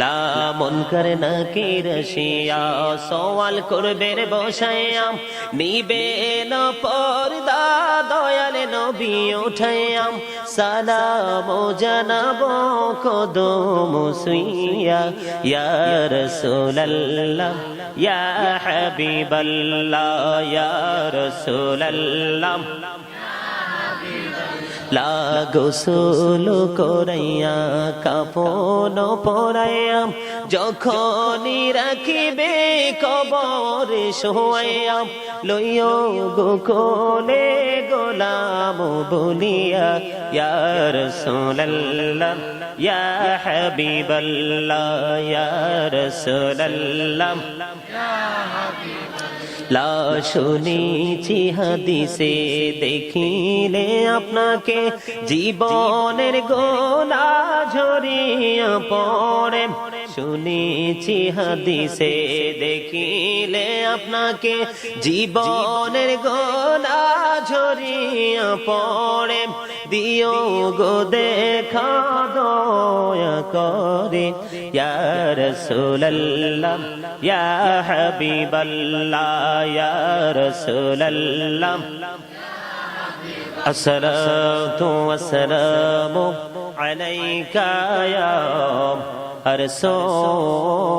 লা না নাকির শিয়া সওয়াল করবে বসায়াম নিবে না পর্দা দয়াল নবী উঠায়াম সালাম জানাব কদম সুইয়া, ইয়া রাসূলুল্লাহ, ইয়া হাবিবাল্লাহ, ইয়া রাসূলুল্লাহ। লাগোসুল করাইয়া, কাপন পরাইয়াম, যখনই রাখিবে কবর শোয়াইয়াম লইয় গোকলে গোলাম বলিয়া, ইয়া রাসূলুল্লাহ, ইয়া হাবিবাল্লাহ, ইয়া রাসূলুল্লাহ। লা শুনেছি হাদিসে, দেখিলে আপনাকে জীবনের গোলা ঝরিয়া পড়ে। শুনেছি হাদিসে, দেখিলে আপনাকে জীবনের গোলা ঝরিয়া পড়ে। দিও গো দেখা করে ইয়া রাসূলুল্লাহ ইয়া হাবিবাল্লাহ ইয়া রাসূলুল্লাহ الصلاة والسلام عليك يا رسول الله